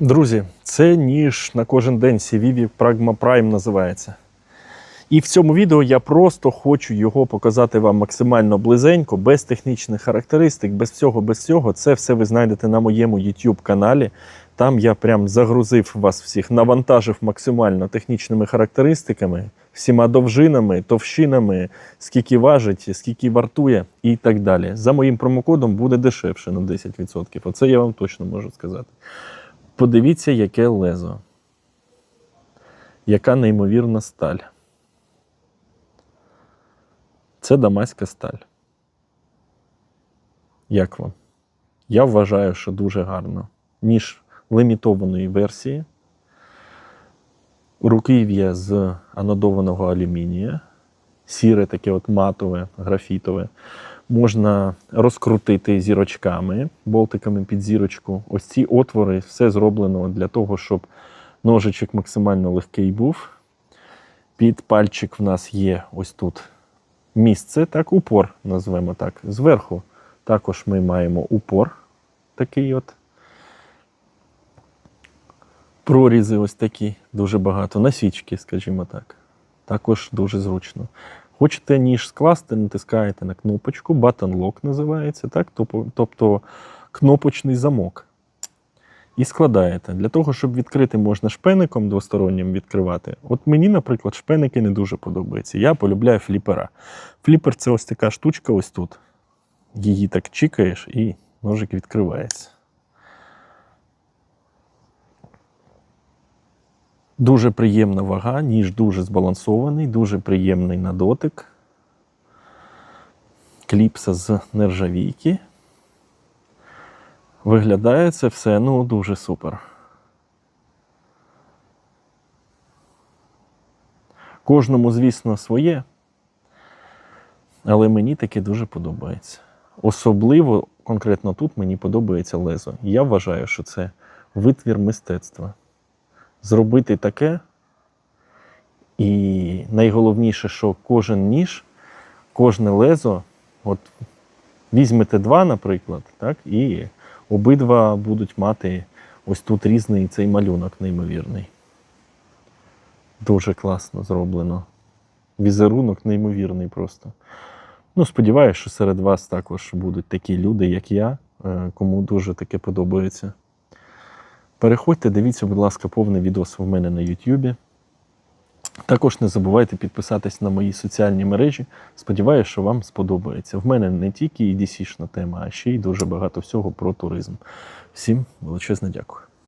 Друзі, це ніж на кожен день Civivi Pragma Prime називається. І в цьому відео я просто хочу його показати вам максимально близенько, без технічних характеристик, без всього, без всього. Це все ви знайдете на моєму YouTube каналі. Там я прям загрузив вас всіх, навантажив максимально технічними характеристиками, всіма довжинами, товщинами, скільки важить, скільки вартує і так далі. За моїм промокодом буде дешевше на 10%. Оце я вам точно можу сказати. Подивіться, яке лезо. Яка неймовірна сталь. Це дамаська сталь. Як вам? Я вважаю, що дуже гарно. Ніж лімітованої версії. Руків'я з анодованого алюмінія. Сіре таке от матове, графітове. Можна розкрутити зірочками, болтиками під зірочку. Ось ці отвори, все зроблено для того, щоб ножичок максимально легкий був. Під пальчик в нас є ось тут місце, так, упор, назвемо так. Зверху також ми маємо упор такий от. Прорізи ось такі, дуже багато. Насічки, скажімо так. Також дуже зручно. Хочете ніж скласти, натискаєте на кнопочку, button lock називається, так? Тобто- кнопочний замок. І складаєте. Для того, щоб відкрити, можна шпеником двостороннім відкривати. От мені, наприклад, шпеники не дуже подобаються. Я полюбляю фліпера. Фліпер це ось така штучка, ось тут. Її так чікаєш і ножик відкривається. Дуже приємна вага, ніж дуже збалансований, дуже приємний на дотик. Кліпса з нержавійки. Виглядає це все ну, дуже супер. Кожному, звісно, своє, але мені таке дуже подобається. Особливо конкретно тут мені подобається лезо. Я вважаю, що це витвір мистецтва зробити таке. І найголовніше, що кожен ніж, кожне лезо, от візьмете два, наприклад, так, і обидва будуть мати ось тут різний цей малюнок неймовірний. Дуже класно зроблено. Візерунок неймовірний просто. Ну, сподіваюся, що серед вас також будуть такі люди, як я, е, кому дуже таке подобається. Переходьте, дивіться, будь ласка, повний відос в мене на YouTube. Також не забувайте підписатись на мої соціальні мережі. Сподіваюся, що вам сподобається. В мене не тільки EDC-шна тема, а ще й дуже багато всього про туризм. Всім величезне дякую.